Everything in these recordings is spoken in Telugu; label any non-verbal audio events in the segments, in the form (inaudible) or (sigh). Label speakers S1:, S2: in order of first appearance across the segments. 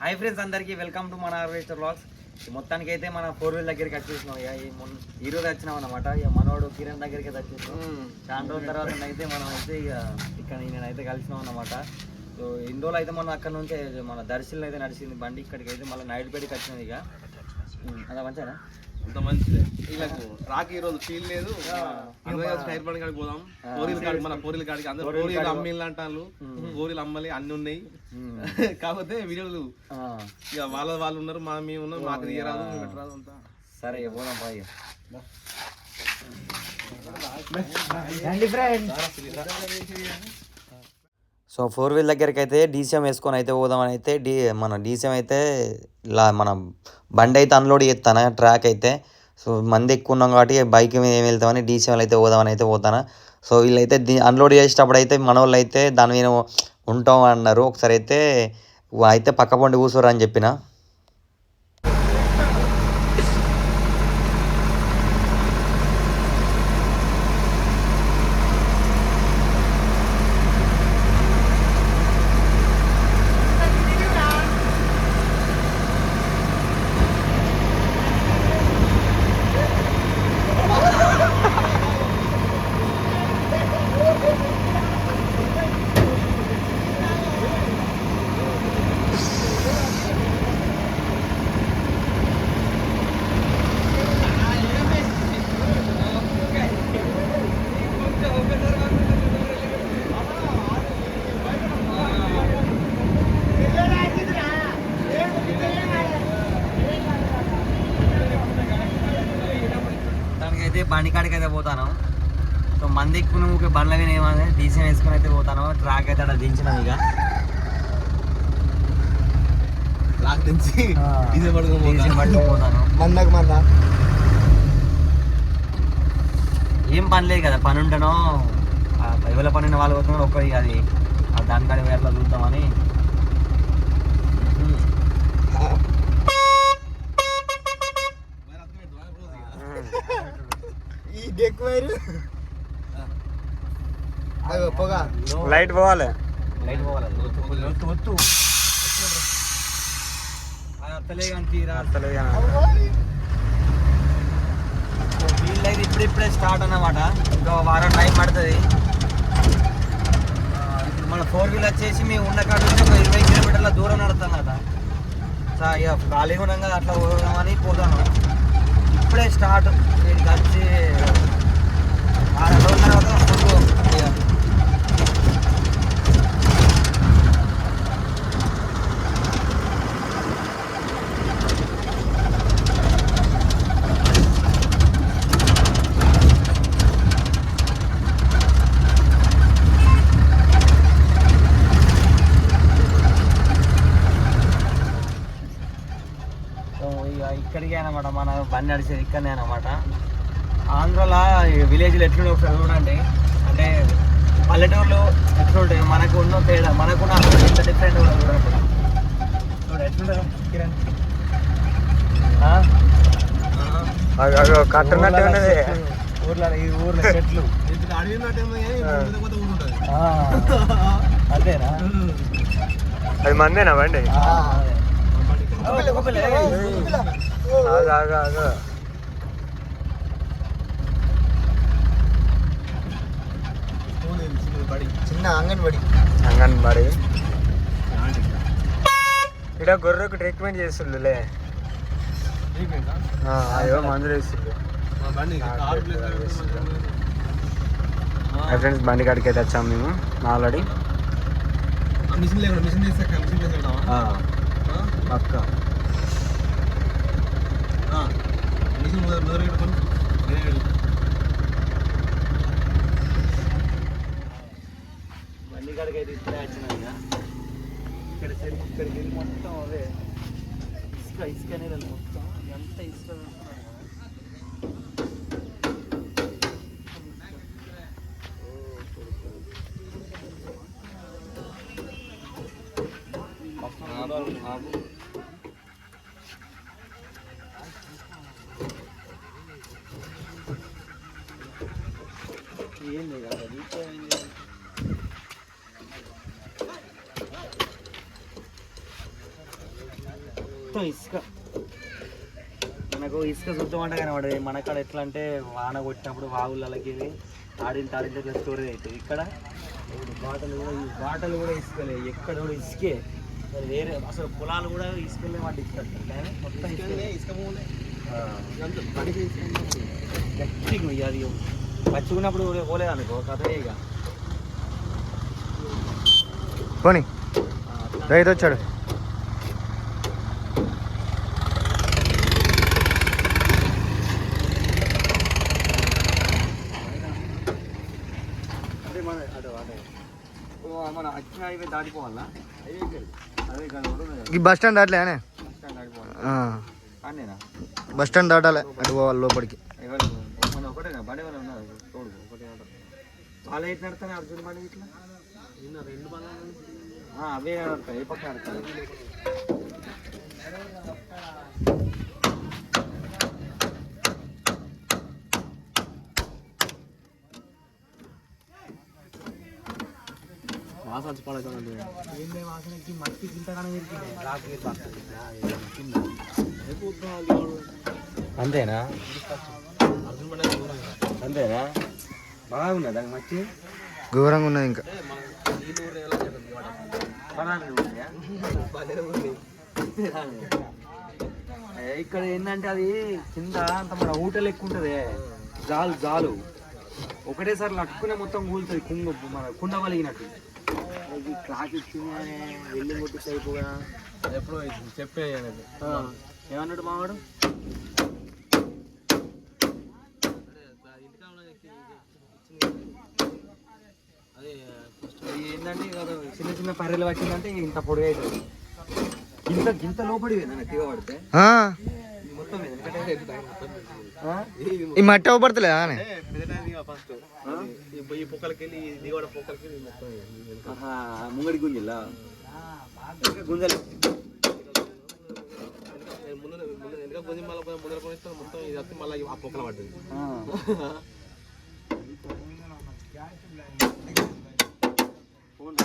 S1: హాయ్ ఫ్రెండ్స్ అందరికీ వెల్కమ్ టు మన హార్వెస్టర్ బ్లాగ్స్ మొత్తానికి అయితే మన ఫోర్ వీల్ దగ్గరికి వచ్చేసినాం. ఇక ఈ రోజు వచ్చినాం అనమాట ఇక మనోడు కిరణ్ దగ్గరికి అయితే వచ్చేసినాం. చాలా రోజుల తర్వాత అయితే మనం అయితే ఇక ఇక్కడ నేనైతే కలిసినాం అనమాట సో ఇన్ని రోజులు అయితే మనం అక్కడ నుంచి మన దర్శనం అయితే నడిచింది. బండి ఇక్కడికి అయితే మళ్ళీ నైట్ పెడికి వచ్చినాం ఇక. అలా మంచిగా
S2: అంత మంచిదే. వీళ్ళకు రాకి ఈ రోజు ఫీల్ లేదు టైర్ బండి కాడికి పోదాం. పోరీల కాడికి మన పోరీల కాడికి అందరూ పోరీలు అమ్మిళ్ళు అంటారు పోరీలు అమ్మలి అన్ని ఉన్నాయి. (laughs) కాకపోతే వీడియోలు ఇక వాళ్ళ వాళ్ళు ఉన్నారు మా మేము ఉన్నాం మాకు తీయరాదు మేము పెట్టరాదు అంతా.
S1: సరే పోదాం పా ఇక సో ఫోర్ వీల్ దగ్గరికి అయితే డీసీఎం వేసుకొని అయితే పోదామని అయితే డీ మన డీసీఎం అయితే ఇలా మన బండి అయితే అన్లోడ్ చేస్తాను ట్రాక్ అయితే. సో మంది ఎక్కువ ఉన్నాం కాబట్టి బైక్ మీద ఏం వెళ్తామని డీసీఎం అయితే పోదామని అయితే పోతాను. సో వీళ్ళైతే దీ అన్లోడ్ చేసేటప్పుడు అయితే మన వాళ్ళు అయితే దాని మీద ఉంటాం అన్నారు. ఒకసారి అయితే అయితే పక్క పండి కూర్చోరు అని చెప్పిన దానికైతే బండి కాడికి అయితే పోతాను సో మంది ఎక్కువ ఊరికే బండ్ల మీద డీసీఎం వేసుకొని అయితే పోతాను. ట్రాక్ అయితే అక్కడ దించినాం ఇక.
S2: లాక్ తెచ్చి డీజే పడుకొని
S1: డీసీఎం పట్టుకొని పోతాను.
S3: మందకు మంద.
S1: ఏం పని లేదు కదా పని ఉంటేనో ఆ ఎవరి పని ఉన్న వాళ్ళు పోతున్నారు ఒక్క ఇక అది పోయి అట్లా చూద్దామని.
S3: ఈ డెక్ వైరు.
S1: లైట్ పోవాలి. లైట్ పోవాలి. ఒత్తు ఒత్తు అది అత్తలే కానీ తీరా అత్తలే వీళ్ళు అయితే ఇప్పుడు ఇప్పుడే స్టార్ట్ అన్నమాట. ఇంకా వారం టైం పడుతుంది. ఆ, ఇప్పుడు మన ఫోర్ వీల్ వచ్చేసి మేము ఉన్న కాడ నుంచి ఒక ఇరవై కిలోమీటర్ల దూరం నడుస్తాం కదా. సో ఇక ఖాళీగా ఉండగా అట్లా పోదామని పోతాను ఇప్పుడే స్టార్ట్. వీడికి వచ్చి ఆరు రోజుల తర్వాత ఫుల్ ఇక సో ఇక ఇక్కడికే అనమాట మన బండి నడిచేది ఇక్కడనే అనమాట ఆంధ్రలో విలేజ్లు ఎట్లుండే ఒకసారి చూడండి అంటే పల్లెటూర్లు ఎట్లుంటాయి మనకు ఉన్న తేడా మనకున్న ఎంత డిఫరెంట్ కూడా చూడండి చూడు ఎట్లుంటుంది కిరణ్ ఊర్లో ఈ ఊర్లో చెట్లు అంతేనా
S3: అది మందేనా బండి చిన్న అంగన్వాడి. అంగన్వాడి. ఇక్కడ గొర్రెకు ట్రీట్మెంట్ చేస్తుండలే. అయ్యో మందులు వేస్తుండే. ఫ్రెండ్స్ బండి కాడికి అయితే వచ్చాము మేము ఆల్రెడీ.
S2: మిషన్ లేకుండా మిషన్
S3: పక్క.
S2: మిషన్ మొదలు నేనే వెళ్ళి
S1: బండి కాడికి అయితే ఇప్పుడే వచ్చినా ఇక్కడ చెరుకు ఇక్కడికి వెళ్ళి మొత్తం అదే ఇసుక ఇసుక అనేది మొత్తం ఎంత ఇసుక వేస్తున్నారు కదా. ఏంది కదా దీపావళి మొత్తం ఇసుక మనకు ఇసుక కనబడదు మన కాడ ఎట్లా అంటే వాన కొట్టినప్పుడు వాగులకి వెళ్ళి ఆడిన తాడింత ఇట్లా స్టోరేజ్ అవుతుంది. ఇక్కడ బాటలు కూడా ఈ బాటలు కూడా ఇసుకలే. ఎక్కడ కూడా ఇసుకే. మరి వేరే అసలు పొలాలు కూడా ఇసుకలే వాటి ఇస్తారు కానీ మొత్తం. గట్టిగా అది పచ్చుకున్నప్పుడు పోలేదు అనుకో కథ ఇక
S3: పోనీ. రైతు వచ్చాడు
S1: అంటే మన అటు అదే ఓ, మన వచ్చిన హైవే దాటిపోవాలా? అదే కాదు
S3: ఈ బస్ స్టాండ్ దాటలే అనే?
S1: దాటిపోవాలి? కానేనా?
S3: బస్ స్టాండ్ దాటాలి అటు పోవాలి లోపలికి.
S1: వాళ్ళు ఎటు నడతానే అర్జున్ బండి ఇట్లా?
S2: రెండు
S1: అవే నడతాయి ఏ పక్క నడతాయి
S2: పడకండి
S1: ఏందే వాసనకి మట్టి గింతగానే ఇరికింది రాకు అంతేనా
S2: కదా.
S1: అంతేనా? బాగున్నదా దానికి మట్టి?
S3: ఘోరంగా ఉన్నది ఇంకా.
S1: ఇక్కడ ఏంటంటే అది కింద అంత మన ఊటలు ఎక్కువ ఉంటుంది. జాలు జాలు. ఒకటేసారి లట్టుకునే మొత్తం కూలుతుంది కుంగ మన కుండ వలిగినట్టు ఇది క్లాక్ ఇచ్చింది అని వెళ్ళి కొట్టి అయిపోగా
S2: ఎప్పుడో చెప్పే అనేది.
S1: ఏమన్నాడు మావాడు?
S2: అదే ఫస్ట్
S1: అది ఏంటంటే చిన్న చిన్న పర్రెలు పట్టిందంటే ఇంత పొడిగా అవుతుంది. గింత గింత లోపడి తీగ పడితే?
S3: ఈ మట్టి అవ్వబడతలే అనే?
S2: ఫస్ట్. ఈ పొక్కలకి వెళ్ళి ఈ దిగడ పొక్కలకి వెళ్ళి మొత్తం ఇది
S1: ముంగడి గుంజలు?
S2: నేను ముందు వెనక కొంచెం మళ్ళీ ముందర కొనిస్తాను మొత్తం ఇది వచ్చి మళ్ళీ ఆ పొక్కల పడ్డది. (laughs)
S1: ఫోన్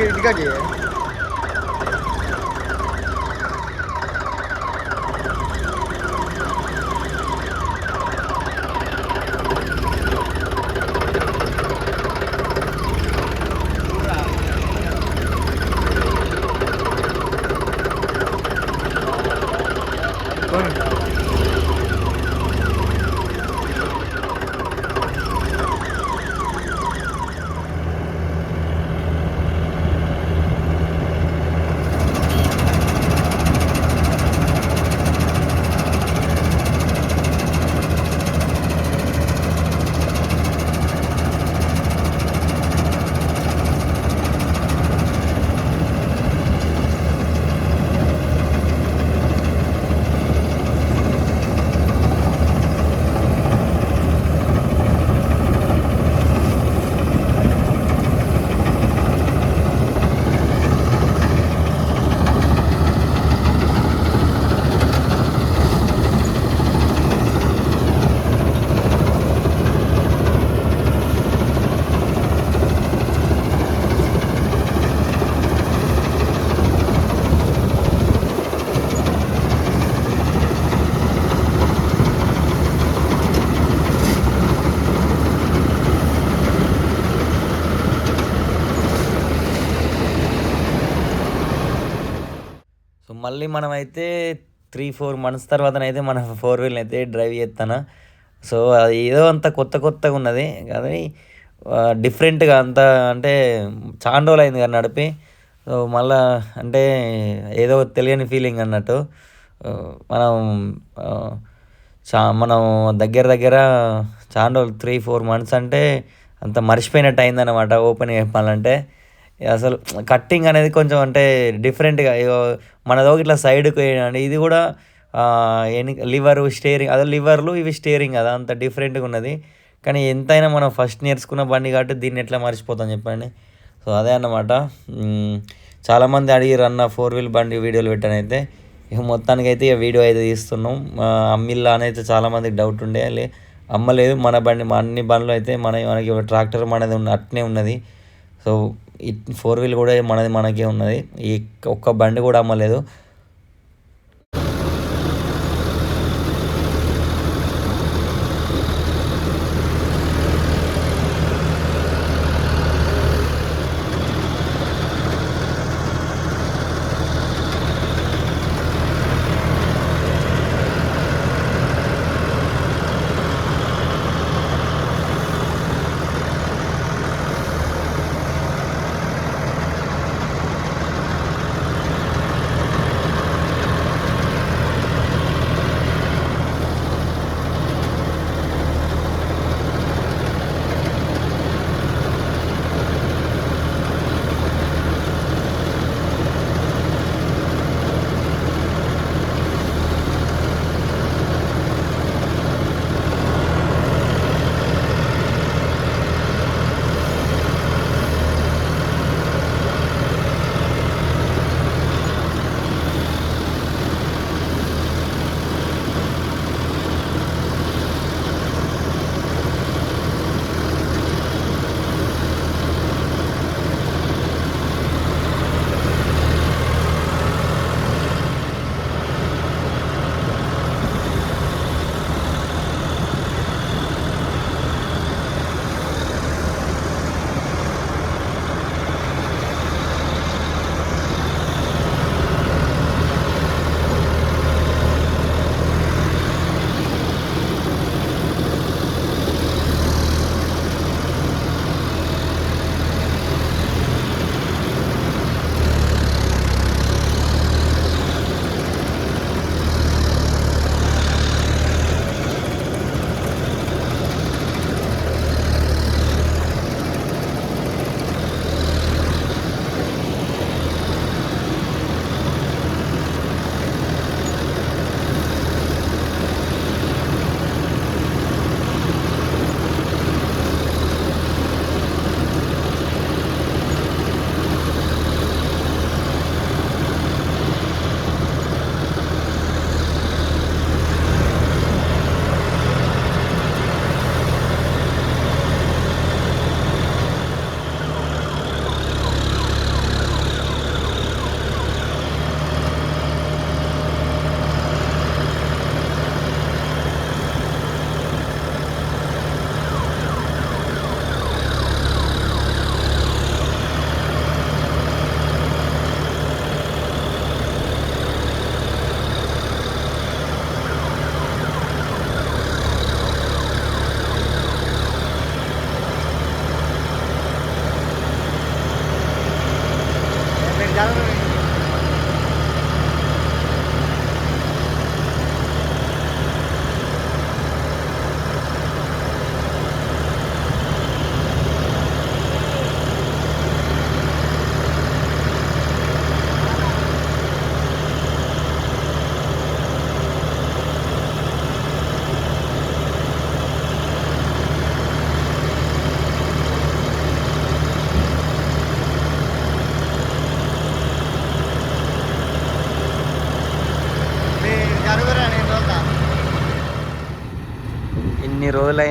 S1: రాలే.
S3: ఫస్ట్ ఇంటికా
S1: సో మళ్ళీ మనమైతే త్రీ ఫోర్ మంత్స్ తర్వాతనైతే మన ఫోర్ వీల్ అయితే డ్రైవ్ చేస్తాను సో అది ఏదో అంత కొత్త కొత్తగా ఉన్నది. కానీ డిఫరెంట్గా అంత అంటే చాలా రోజులు అయింది కానీ నడిపి. సో మళ్ళా అంటే ఏదో తెలియని ఫీలింగ్ అన్నట్టు మనం చా మనం దగ్గర దగ్గర చాలా రోజులు త్రీ ఫోర్ మంత్స్ అంటే అంత మర్చిపోయినట్టు అయిందన్నమాట. ఓపెన్ చెప్పాలంటే అసలు కట్టింగ్ అనేది కొంచెం అంటే డిఫరెంట్గా మనదో ఇట్లా సైడ్కి వేయండి ఇది కూడా ఎని లివర్ స్టేరింగ్ అదే లివర్లు ఇవి స్టేరింగ్ కదా అంత డిఫరెంట్గా ఉన్నది. కానీ ఎంతైనా మనం ఫస్ట్ నేర్చుకున్న బండి కాబట్టి దీన్ని ఎట్లా మర్చిపోతాం చెప్పండి. సో అదే అన్నమాట. చాలామంది అడిగిరు అన్న ఫోర్ వీల్ బండి వీడియోలు పెట్టానైతే ఇక మొత్తానికి అయితే ఇక వీడియో అయితే తీస్తున్నాం. అమ్మిల్లా అని అయితే చాలామందికి డౌట్ ఉండే. అమ్మలేదు మన బండి మా అన్ని బండ్లు అయితే మన మనకి ట్రాక్టర్ మనది ఉన్న అట్నే ఉన్నది. సో ఫోర్ వీల్ కూడా మనది మనకే ఉన్నది. ఈ ఒక్క బండి కూడా అమ్మలేదు.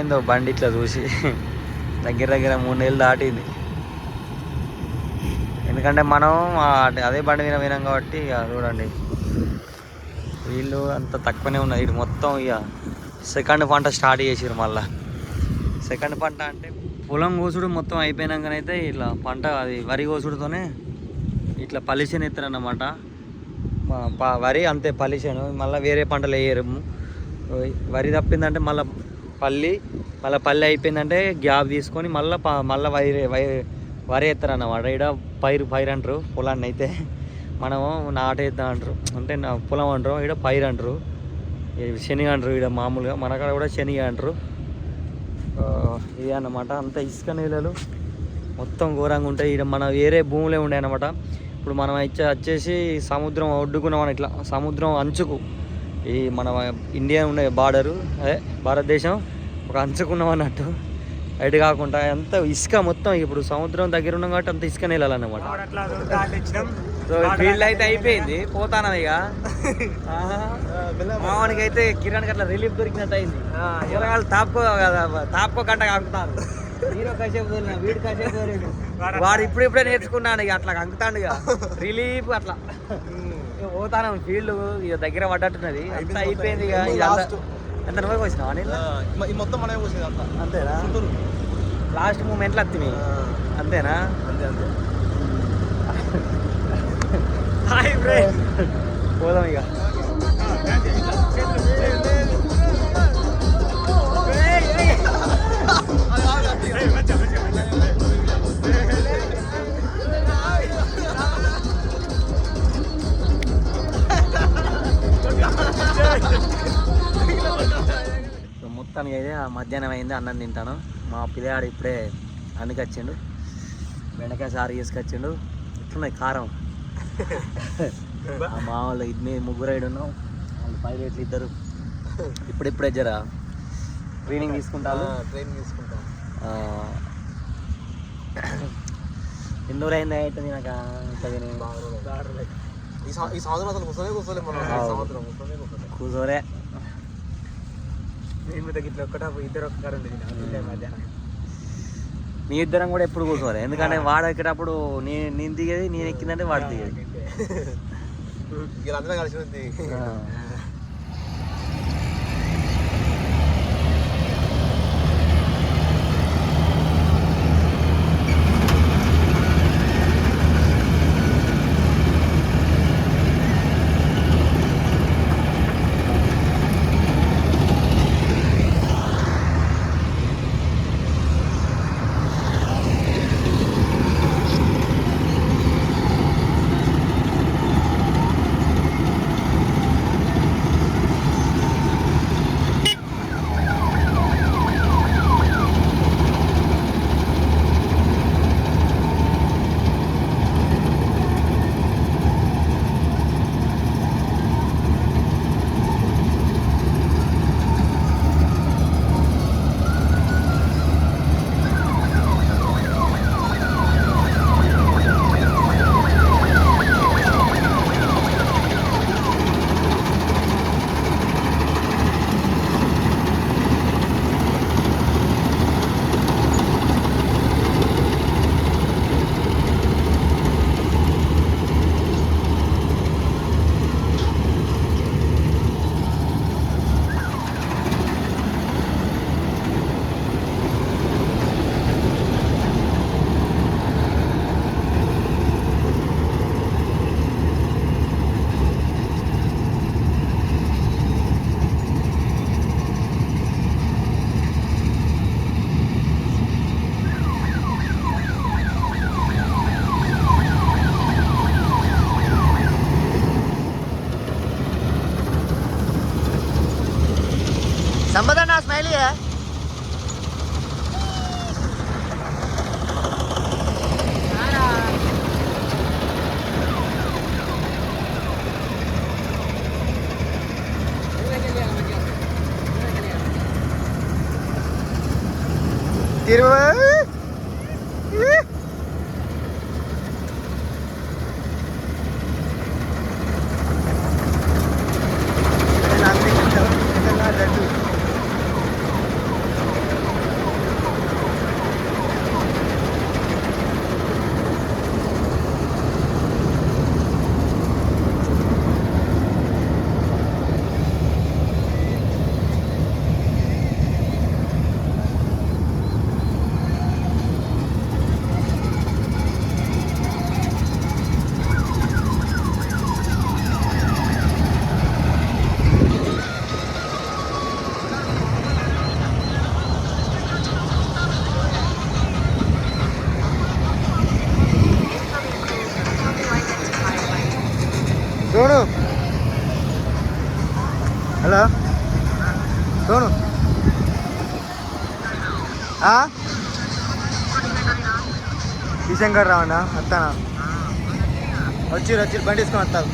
S1: రోజులైందో బండి ఇట్లా చూసి దగ్గర దగ్గర మూడు నెలలు దాటింది. ఎందుకంటే మనం అదే బండి మీద వినాం కాబట్టి ఇక చూడండి. వీళ్ళు అంత తక్కువనే ఉన్నది ఇటు మొత్తం ఇక సెకండ్ పంట స్టార్ట్ చేసారు మళ్ళా. సెకండ్ పంట అంటే పొలం కోసుడు మొత్తం అయిపోయినాకనైతే ఇట్లా పంట అది వరి కోసుడుతోనే ఇట్లా పలిషన్ ఎత్తారన్నమాట. వరి అంతే పలిశాను మళ్ళీ వేరే పంటలు వేయరు. వరి తప్పిందంటే మళ్ళీ పల్లి మళ్ళీ పల్లి అయిపోయిందంటే గ్యాప్ తీసుకొని మళ్ళీ మళ్ళీ వైరే వరి వరి అన్నమాట ఇక్కడ పైరు పైరు అంటారు పొలాన్ని అయితే. మనము నాటేద్దాం అంటారు. అంటే నా పొలం అంటారు ఇక్కడ పైరు అంటారు. ఇది శనగ అంటారు ఇక్కడ మామూలుగా. మన కాడ కూడా శనగ అంటారు. ఇది అన్నమాట. అంత ఇసుక నీళ్ళలు మొత్తం ఘోరంగా ఉంటాయి. ఇక్కడ మన వేరే భూములే ఉండే అన్నమాట. ఇప్పుడు మనం వచ్చేసి సముద్రం ఒడ్డుకున్నాం ఇట్లా. సముద్రం అంచుకు. ఈ మన ఇండియా ఉండే బార్డరు అదే భారతదేశం ఒక అంచుకున్నాం అన్నట్టు. అటు కాకుండా అంత ఇసుక మొత్తం ఇప్పుడు సముద్రం దగ్గర ఉన్నాం కాబట్టి అంత ఇసుక
S3: దాటించడం
S1: సో ఫీల్డ్ అయితే అయిపోయింది పోతాను ఇక. (laughs) మావానికి అయితే కిరణ్ అట్లా రిలీఫ్ దొరికినట్టు అయింది. కూరగాయలు తాపుకో తాపుకో గంట కాకుతారు హీరో కాసేపు వీడు కాసేపు (laughs) వాడు ఇప్పుడిప్పుడే నేర్చుకున్నాడు ఇక అట్లా కంకుతాడు ఇక. (laughs) రిలీఫ్ అట్లా. ఇక పోతాను ఫీల్డ్ ఇక దగ్గర పడ్డట్టున్నది. అంతా అయిపోయింది ఇక ఎంత నువ్వే నీళ్ళు
S2: ఈ మొత్తం మనమే పోసేది అంతా.
S1: అంతేనా? లాస్ట్ మూమెంట్లో వస్తుంది అంతేనా?
S2: అంతే అంతే.
S1: హాయ్ ఫ్రెండ్ పోదాం ఇక. మొత్తానికి అయితే ఆ మధ్యాహ్నం అయింది అన్నం తింటాను. మా పిల్లగాడు ఇప్పుడే అందుకు వచ్చిండు. బెండకాయ సారు తీసుకొచ్చిండు ఇట్లున్నాయి కారం. మా వాళ్ళు ఇది ముగ్గురు ఐదు ఉన్నాం. వాళ్ళు పైలట్లు ఇద్దరు. ఇప్పుడిప్పుడే జర. ట్రైనింగ్ తీసుకుంటారు.
S2: ట్రైన్ తీసుకుంటాం.
S1: ఎన్ని రోజులు అయింది అవుతుంది నాకు
S2: ఈ సంవత్సరం అసలు కూర్చొనే కూర్చోలేము మనం.
S3: ఇట్లా ఒక్కట ఇద్దరు ఒక్కరు ఉండేది మధ్యాహ్నం.
S1: మీ ఇద్దరం కూడా ఎప్పుడు కూర్చోలే ఎందుకంటే వాడు ఎక్కేటప్పుడు నీ నేను దిగేది నేను ఎక్కిందంటే వాడు దిగేది.
S2: వీళ్ళందరూ కలిసి ఉంది
S1: శంకర్ గారు అత్తనా? వస్తానా వచ్చి బండి వేసుకొని వస్తారు